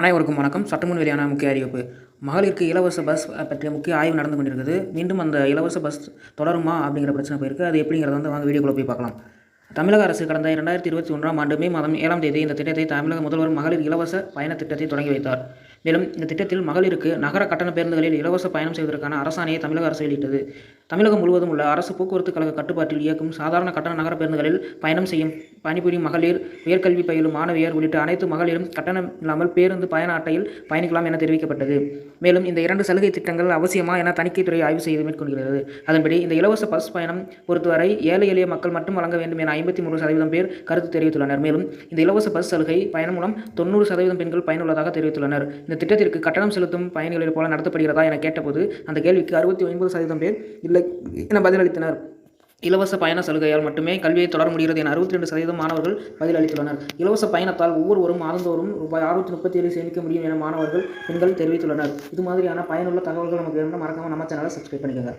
அனைவருக்கும் வணக்கம். சட்டமுன் வெளியான முக்கிய அறிவிப்பு. மகளிருக்கு இலவச பஸ் பற்றிய முக்கிய ஆய்வு நடந்து கொண்டிருக்குது மீண்டும் அந்த இலவச பஸ் தொடருமா அப்படிங்கிற பிரச்சனை போயிருக்கு. அது எப்படிங்கிறத வந்து வாங்க வீடியோக்குள்ள போய் பார்க்கலாம். தமிழக அரசு கடந்த இரண்டாயிரத்தி இருபத்தி ஒன்றாம் ஆண்டு மே மாதம் ஏழாம் தேதி இந்த திட்டத்தை தமிழக முதல்வர் மகளிர் இலவச பயண திட்டத்தை தொடங்கி வைத்தார். மேலும் இந்த திட்டத்தில் மகளிருக்கு நகர கட்டண பேருந்துகளில் இலவச பயணம் செய்வதற்கான அரசாணையை தமிழக அரசு வெளியிட்டது. தமிழகம் முழுவதும் உள்ள அரசு போக்குவரத்து கழக கட்டுப்பாட்டில் இயக்கும் சாதாரண கட்டண நகர பேருந்துகளில் பயணம் செய்யும் பணிபுரியும் மகளிர் உயர்கல்வி பயிலும் மாணவியர் உள்ளிட்ட அனைத்து மகளிரும் கட்டணம் இல்லாமல் பேருந்து பயண அட்டையில் பயணிக்கலாம் என தெரிவிக்கப்பட்டது. மேலும் இந்த இரண்டு சலுகை திட்டங்கள் அவசியமா என தணிக்கைத்துறை ஆய்வு செய்து மேற்கொள்கிறது. அதன்படி இந்த இலவச பஸ் பயணம் பொறுத்தவரை ஏழை எளிய மக்கள் மட்டும் வழங்க வேண்டும் என ஐம்பத்தி மூன்று சதவீதம் பேர் கருத்து தெரிவித்துள்ளனர். மேலும் இந்த இலவச பஸ் சலுகை பயணம் மூலம் தொண்ணூறு சதவீதம் பெண்கள் பயனுள்ளதாக தெரிவித்துள்ளனர். இந்த திட்டத்திற்கு கட்டணம் செலுத்தும் பயணிகளைப் போல நடத்தப்படுகிறதா என கேட்டபோது அந்த கேள்விக்கு அறுபத்தி ஒன்பது சதவீதம் பேர் இல்லை என பதிலளித்தனர். இலவச பயண சலுகையால் மட்டுமே கல்வியை தொடர முடிகிறது என அறுபத்தி ரெண்டு சதவீதம் மாணவர்கள் பதிலளித்துள்ளனர் இலவச பயணத்தால் ஒவ்வொருவரும் மாதந்தோறும் ரூபாய் அறுநூற்றி முப்பத்தி ஏழு சேமிக்க முடியும் என மாணவர்கள் பெண்கள் தெரிவித்துள்ளனர். இது மாதிரியான பயனுள்ள தகவல்கள் நமக்கு வேணும்னா மறக்காமல் நம்ம சேனலை சப்ஸ்கிரைப் பண்ணிக்கோங்க.